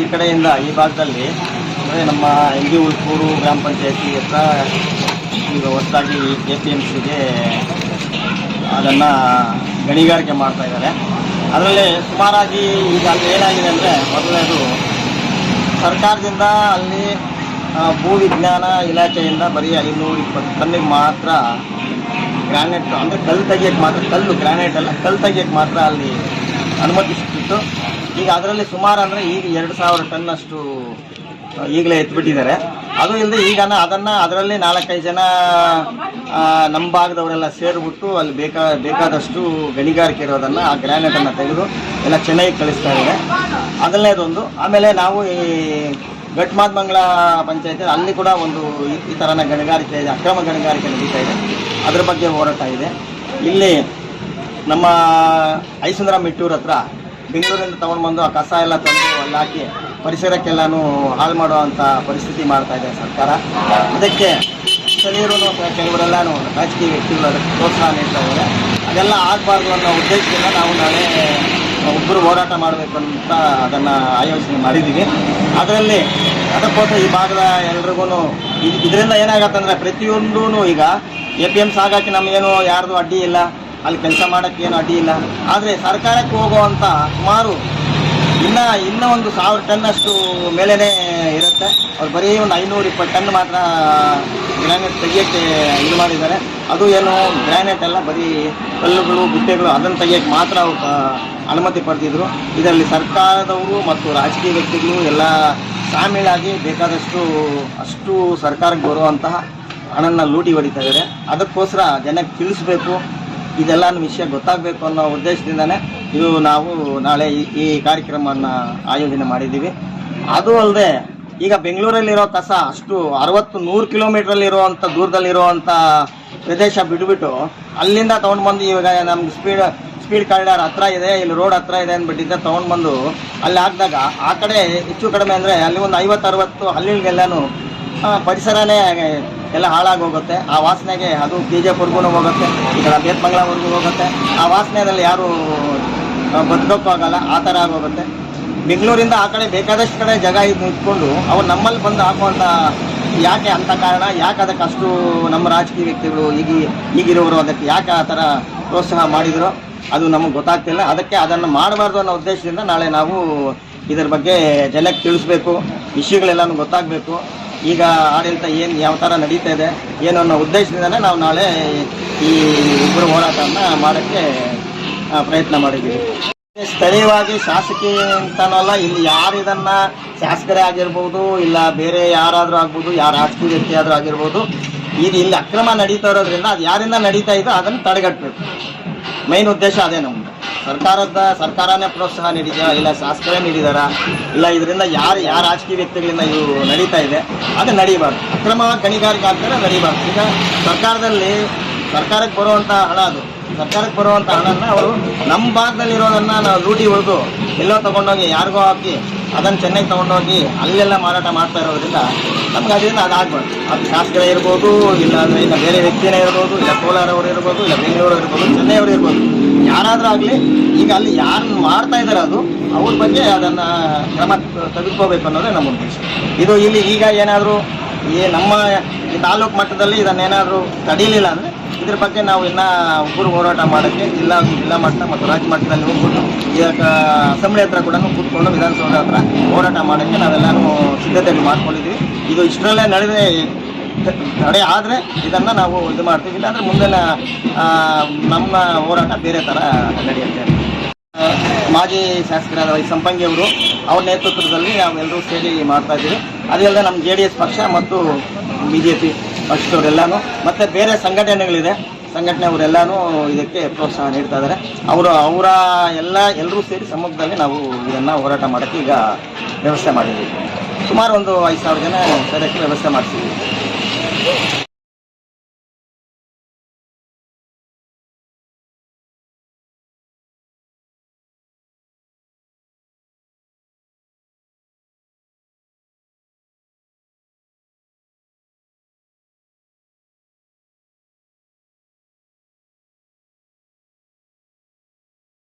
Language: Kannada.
ಈ ಕಡೆಯಿಂದ ಈ ಭಾಗದಲ್ಲಿ, ಅಂದರೆ ನಮ್ಮ ಜಿ ಉಳ್ಕೂರು ಗ್ರಾಮ ಪಂಚಾಯತಿ ಹತ್ರ ಈಗ ಹೊಸದಾಗಿ ಕೆ ಪಿ ಎಂ ಸಿಗೆ ಅದನ್ನು ಗಣಿಗಾರಿಕೆ ಮಾಡ್ತಾ ಇದ್ದಾರೆ. ಅದರಲ್ಲಿ ಸುಮಾರಾಗಿ ಈಗ ಅಲ್ಲಿ ಏನಾಗಿದೆ ಅಂದರೆ ಮೊದಲನೇದು, ಸರ್ಕಾರದಿಂದ ಅಲ್ಲಿ ಭೂ ವಿಜ್ಞಾನ ಇಲಾಖೆಯಿಂದ ಬರೀ ಐನೂರು ಇಪ್ಪತ್ತು ಟನ್ನಿಗೆ ಮಾತ್ರ ಗ್ರಾನೈಟ್, ಅಂದರೆ ಕಲ್ಲು ತೆಗಿಯೋಕ್ಕೆ ಮಾತ್ರ, ಕಲ್ಲು, ಗ್ರಾನೈಟ್ ಅಲ್ಲ, ಕಲ್ಲು ತೆಗಿಯೋಕ್ಕೆ ಮಾತ್ರ ಅಲ್ಲಿ ಅನುಮತಿ ಸಿಕ್ಕಿತ್ತು ಈಗ ಅದರಲ್ಲಿ ಸುಮಾರು ಅಂದರೆ ಈಗ ಎರಡು ಸಾವಿರ ಟನ್ನಷ್ಟು ಈಗಲೇ ಎತ್ಬಿಟ್ಟಿದ್ದಾರೆ. ಅದು ಇಲ್ಲದೆ ಈಗ ಅದನ್ನು ಅದರಲ್ಲಿ ನಾಲ್ಕೈದು ಜನ ನಮ್ಮ ಭಾಗದವರೆಲ್ಲ ಸೇರಿಬಿಟ್ಟು ಅಲ್ಲಿ ಬೇಕಾ ಬೇಕಾದಷ್ಟು ಗಣಿಗಾರಿಕೆ ಇರೋದನ್ನು, ಆ ಗ್ರ್ಯಾನೇಟನ್ನು ತೆಗೆದು ಎಲ್ಲ ಚೆನ್ನೈಗೆ ಕಳಿಸ್ತಾ ಇದೆ ಅದನ್ನೇದೊಂದು ಆಮೇಲೆ ನಾವು ಈ ಘಟ್ಮಾದ್ಮಂಗ್ಲ ಪಂಚಾಯತಿ ಅಲ್ಲಿ ಕೂಡ ಒಂದು ಈ ಥರನ ಗಣಿಗಾರಿಕೆ ಇದೆ, ಅಕ್ರಮ ಗಣಿಗಾರಿಕೆ ನಡೀತಾ ಇದೆ. ಅದ್ರ ಬಗ್ಗೆ ಹೋರಾಟ ಇದೆ. ಇಲ್ಲಿ ನಮ್ಮ ಐಸುಂದರ ಮೆಟ್ಟೂರ್ ಹತ್ರ ಬೆಂಗಳೂರಿಂದ ತೊಗೊಂಡು ಬಂದು ಆ ಕಸ ಎಲ್ಲ ತಂದು ಅಲ್ಲಿ ಹಾಕಿ ಪರಿಸರಕ್ಕೆಲ್ಲಾನು ಹಾಳು ಮಾಡುವಂಥ ಪರಿಸ್ಥಿತಿ ಮಾಡ್ತಾ ಇದೆ ಸರ್ಕಾರ. ಅದಕ್ಕೆ ಸ್ಥಳೀಯರು ಕೆಲವರೆಲ್ಲನೂ ರಾಜಕೀಯ ವ್ಯಕ್ತಿಗಳು ಅದಕ್ಕೆ ಪ್ರೋತ್ಸಾಹ ನೀಡ್ತಾ ಇದ್ದಾರೆ. ಅದೆಲ್ಲ ಆಗಬಾರ್ದು ಅನ್ನೋ ಉದ್ದೇಶದಿಂದ ನಾವು ನಾಳೆ ಒಬ್ಬರು ಹೋರಾಟ ಮಾಡಬೇಕು ಅಂತ ಅದನ್ನು ಆಯೋಜನೆ ಮಾಡಿದ್ದೀವಿ. ಅದರಲ್ಲಿ ಅದಕ್ಕೋಸ್ಕರ ಈ ಭಾಗದ ಎಲ್ರಿಗೂ ಇದರಿಂದ ಏನಾಗತ್ತೆ ಅಂದರೆ ಪ್ರತಿಯೊಂದೂ ಈಗ ಎ ಪಿ ಎಂ ಸಾಗಾಕಿ ನಮಗೇನು ಯಾರ್ದು ಅಡ್ಡಿ ಇಲ್ಲ. ಅಲ್ಲಿ ಕೆಲಸ ಮಾಡೋಕ್ಕೆ ಏನು ಅಡ್ಡಿ ಇಲ್ಲ. ಆದರೆ ಸರ್ಕಾರಕ್ಕೆ ಹೋಗುವಂಥ ಸುಮಾರು ಇನ್ನ, ಇನ್ನೂ ಒಂದು ಸಾವಿರ ಟನ್ನಷ್ಟು ಮೇಲೇನೆ ಇರುತ್ತೆ. ಅವ್ರು ಬರೀ ಒಂದು ಐನೂರ ಇಪ್ಪತ್ತು ಟನ್ ಮಾತ್ರ ಗ್ರಾನೈಟ್ ತೆಗಿಯೋಕ್ಕೆ ಇದು ಮಾಡಿದ್ದಾರೆ. ಅದು ಏನು ಗ್ರಾನೈಟ್ ಎಲ್ಲ ಬರೀ ಕಲ್ಲುಗಳು, ಬಿಟ್ಟೆಗಳು, ಅದನ್ನು ತೆಗಿಯೋಕ್ಕೆ ಮಾತ್ರ ಅವ್ರು ಅನುಮತಿ ಪಡೆದಿದ್ರು. ಇದರಲ್ಲಿ ಸರ್ಕಾರದವರು ಮತ್ತು ರಾಜಕೀಯ ವ್ಯಕ್ತಿಗಳು ಎಲ್ಲ ಶಾಮೀಲಾಗಿ ಬೇಕಾದಷ್ಟು ಅಷ್ಟು ಸರ್ಕಾರಕ್ಕೆ ಬರುವಂತಹ ಹಣನ ಲೂಟಿ ಹೊಡಿತಾ ಇದ್ದಾರೆ. ಅದಕ್ಕೋಸ್ಕರ ಜನಕ್ಕೆ ತಿಳಿಸ್ಬೇಕು. ಇದೆಲ್ಲ ವಿಷಯ ಗೊತ್ತಾಗಬೇಕು ಅನ್ನೋ ಉದ್ದೇಶದಿಂದನೇ ಇದು ನಾವು ನಾಳೆ ಈ- ಕಾರ್ಯಕ್ರಮವನ್ನು ಆಯೋಜನೆ ಮಾಡಿದ್ದೀವಿ. ಅದು ಅಲ್ಲದೆ ಈಗ ಬೆಂಗಳೂರಲ್ಲಿರೋ ಕಸ ಅಷ್ಟು ಅರವತ್ತು ನೂರು ಕಿಲೋಮೀಟ್ರಲ್ಲಿರುವಂಥ ದೂರದಲ್ಲಿರುವಂಥ ಪ್ರದೇಶ ಬಿಟ್ಬಿಟ್ಟು ಅಲ್ಲಿಂದ ತೊಗೊಂಡು ಬಂದು ಇವಾಗ ನಮ್ಗೆ ಸ್ಪೀಡ್ ಸ್ಪೀಡ್ ಕಾರಿಡಾರ್ ಹತ್ರ ಇದೆ, ಇಲ್ಲಿ ರೋಡ್ ಹತ್ರ ಇದೆ ಅಂದ್ಬಿಟ್ಟಿದ್ದ, ತೊಗೊಂಡು ಬಂದು ಅಲ್ಲಿ ಹಾಕಿದಾಗ ಆ ಕಡೆ ಹೆಚ್ಚು ಕಡಿಮೆ ಅಂದರೆ ಅಲ್ಲಿ ಒಂದು ಐವತ್ತು, ಅರವತ್ತು ಹಳ್ಳಿಗಳಿಗೆಲ್ಲನೂ ಪರಿಸರನೇ ಎಲ್ಲ ಹಾಳಾಗಿ ಹೋಗುತ್ತೆ. ಆ ವಾಸನೆಗೆ ಅದು ಕೆ ಜಿ ಎಫ್ವರೆಗೂ ಹೋಗುತ್ತೆ. ಈ ಕಡೆ ಬೇತ್ಮಂಗ್ಲವರೆಗೂ ಹೋಗುತ್ತೆ. ಆ ವಾಸನೆಯಲ್ಲಿ ಯಾರು ಬದುಕೋಕ್ಕಾಗಲ್ಲ. ಆ ಥರ ಆಗೋಗುತ್ತೆ. ಬೆಂಗಳೂರಿಂದ ಆ ಕಡೆ ಬೇಕಾದಷ್ಟು ಕಡೆ ಜಾಗ ಇದ್ ಇಟ್ಕೊಂಡು ಅವ್ರು ನಮ್ಮಲ್ಲಿ ಬಂದು ಹಾಕುವಂಥ ಯಾಕೆ ಅಂತ ಕಾರಣ, ಯಾಕೆ ಅದಕ್ಕೆ ಅಷ್ಟು ನಮ್ಮ ರಾಜಕೀಯ ವ್ಯಕ್ತಿಗಳು ಈಗ, ಈಗಿರೋರು ಅದಕ್ಕೆ ಯಾಕೆ ಆ ಥರ ಪ್ರೋತ್ಸಾಹ ಮಾಡಿದ್ರು, ಅದು ನಮಗೆ ಗೊತ್ತಾಗ್ತಿಲ್ಲ. ಅದಕ್ಕೆ ಅದನ್ನು ಮಾಡಬಾರ್ದು ಅನ್ನೋ ಉದ್ದೇಶದಿಂದ ನಾಳೆ ನಾವು ಇದರ ಬಗ್ಗೆ ಜನಕ್ಕೆ ತಿಳಿಸ್ಬೇಕು. ವಿಷಯಗಳೆಲ್ಲನೂ ಗೊತ್ತಾಗಬೇಕು. ಈಗ ಆಡಳಿತ ಏನು ಯಾವ ಥರ ನಡೀತಾ ಇದೆ, ಏನು ಅನ್ನೋ ಉದ್ದೇಶದಿಂದಲೇ ನಾವು ನಾಳೆ ಈ ಇಬ್ಬರು ಹೋರಾಟವನ್ನು ಮಾಡೋಕ್ಕೆ ಪ್ರಯತ್ನ ಮಾಡಿದ್ದೀವಿ. ಸ್ಥಳೀಯವಾಗಿ ಶಾಸಕಿ ಅಂತನಲ್ಲ, ಇಲ್ಲಿ ಯಾರು ಇದನ್ನ ಶಾಸಕರೇ ಆಗಿರ್ಬೋದು, ಇಲ್ಲ ಬೇರೆ ಯಾರಾದರೂ ಆಗ್ಬೋದು ಯಾರು ರಾಜಕೀಯ ವ್ಯಕ್ತಿ ಆದರೂ ಆಗಿರ್ಬೋದು ಇದು ಇಲ್ಲಿ ಅಕ್ರಮ ನಡೀತಾ ಇರೋದ್ರಿಂದ ಅದು ಯಾರಿಂದ ನಡೀತಾ ಇದೋ ಅದನ್ನು ತಡೆಗಟ್ಟಬೇಕು ಮೈನ್ ಉದ್ದೇಶ ಅದೇ ನಮ್ಮದು ಸರ್ಕಾರದ ಸರ್ಕಾರನೇ ಪ್ರೋತ್ಸಾಹ ನೀಡಿದೆಯಾ? ಇಲ್ಲ, ಶಾಸಕರೇ ನೀಡಿದಾರ? ಇಲ್ಲ, ಇದರಿಂದ ಯಾರು, ಯಾರ ರಾಜಕೀಯ ವ್ಯಕ್ತಿಗಳಿಂದ ಇದು ನಡೀತಾ ಇದೆ, ಅದು ನಡೀಬಾರ್ದು. ಅಕ್ರಮ ಗಣಿಗಾರಿಕೆ ಆಗ್ತಾರೆ ನಡೀಬಾರ್ದು. ಈಗ ಸರ್ಕಾರದಲ್ಲಿ, ಸರ್ಕಾರಕ್ಕೆ ಬರುವಂಥ ಹಣ ಅದು. ಸರ್ಕಾರಕ್ಕೆ ಬರುವಂಥ ಹಣನ ಅವರು ನಮ್ಮ ಭಾಗದಲ್ಲಿರೋದನ್ನು ನಾವು ಲೂಟಿ ಹೊಡೆದು ಎಲ್ಲೋ ತೊಗೊಂಡೋಗಿ ಯಾರಿಗೋ ಹಾಕಿ ಅದನ್ನು ಚೆನ್ನೈಗೆ ತೊಗೊಂಡೋಗಿ ಅಲ್ಲೆಲ್ಲ ಮಾರಾಟ ಮಾಡ್ತಾ ಇರೋದ್ರಿಂದ ನಮ್ಗೆ ಅದರಿಂದ ಅದಾಗಬಾರ್ದು ಅದು ಶಾಸಕರೇ ಇರ್ಬೋದು, ಇಲ್ಲ ಅಂದರೆ ಇನ್ನು ಬೇರೆ ವ್ಯಕ್ತಿನೇ ಇರ್ಬೋದು, ಇಲ್ಲ ಕೋಲಾರವರು ಇರ್ಬೋದು, ಇಲ್ಲ ಬೆಂಗಳೂರು ಇರ್ಬೋದು, ಚೆನ್ನೈಯವರು ಇರ್ಬೋದು. ಯಾರಾದರೂ ಆಗಲಿ, ಈಗ ಅಲ್ಲಿ ಯಾರು ಮಾಡ್ತಾ ಇದ್ದಾರೆ ಅದು, ಅವ್ರ ಬಗ್ಗೆ ಅದನ್ನು ಕ್ರಮ ತೆಗೆದುಕೋಬೇಕು ಅನ್ನೋದೇ ನಮ್ಮ ಉದ್ದೇಶ. ಇದು ಇಲ್ಲಿ ಈಗ ಏನಾದರೂ ಈ ನಮ್ಮ ಈ ತಾಲೂಕು ಮಟ್ಟದಲ್ಲಿ ಇದನ್ನೇನಾದರೂ ತಡೀಲಿಲ್ಲ ಅಂದರೆ ಇದ್ರ ಬಗ್ಗೆ ನಾವು ಇನ್ನೂ ಉಗ್ರ ಹೋರಾಟ ಮಾಡೋಕ್ಕೆ ಜಿಲ್ಲಾ ಜಿಲ್ಲಾ ಮಟ್ಟ ಮತ್ತು ರಾಜ್ಯ ಮಟ್ಟದಲ್ಲಿ ಹೋಗ್ಬಿಟ್ಟು ಅಸೆಂಬ್ಲಿ ಹತ್ರ ಕೂಡ ಕೂತ್ಕೊಂಡು ವಿಧಾನಸೌಧ ಹತ್ರ ಹೋರಾಟ ಮಾಡೋಕ್ಕೆ ನಾವೆಲ್ಲನೂ ಸಿದ್ಧತೆಗಳು ಮಾಡ್ಕೊಂಡಿದ್ವಿ. ಇದು ಇಷ್ಟರಲ್ಲೇ ನಡೆದೇ ತಡೆ ಆದರೆ ಇದನ್ನು ನಾವು ಇದು ಮಾಡ್ತೀವಿ. ಇಲ್ಲಾಂದರೆ ಮುಂದಿನ ನಮ್ಮ ಹೋರಾಟ ಬೇರೆ ಥರ ನಡೆಯುತ್ತೆ. ಮಾಜಿ ಶಾಸಕರಾದ ವೈ ಸಂಪಂಗಿ ಅವರು, ಅವ್ರ ನೇತೃತ್ವದಲ್ಲಿ ನಾವೆಲ್ಲರೂ ಸೇರಿ ಮಾಡ್ತಾ ಇದ್ದೀವಿ. ಅದೇ ಅಲ್ಲದೆ ನಮ್ಮ ಜೆ ಡಿ ಎಸ್ ಪಕ್ಷ ಮತ್ತು ಬಿ ಜೆ ಪಿ ಪಕ್ಷದವರೆಲ್ಲನೂ ಮತ್ತು ಬೇರೆ ಸಂಘಟನೆಗಳಿದೆ. ಸಂಘಟನೆಯವರೆಲ್ಲನೂ ಇದಕ್ಕೆ ಪ್ರೋತ್ಸಾಹ ನೀಡ್ತಾ ಇದ್ದಾರೆ ಅವರು, ಅವರ ಎಲ್ಲ ಎಲ್ಲರೂ ಸೇರಿ ಸಮ್ಮುಖದಲ್ಲಿ ನಾವು ಇದನ್ನು ಹೋರಾಟ ಮಾಡೋಕ್ಕೆ ಈಗ ವ್ಯವಸ್ಥೆ ಮಾಡಿದ್ದೀವಿ. ಸುಮಾರು ಒಂದು ಐದು ಸಾವಿರ ಜನ ಸೇರೋಕ್ಕೆ ವ್ಯವಸ್ಥೆ ಮಾಡ್ತೀವಿ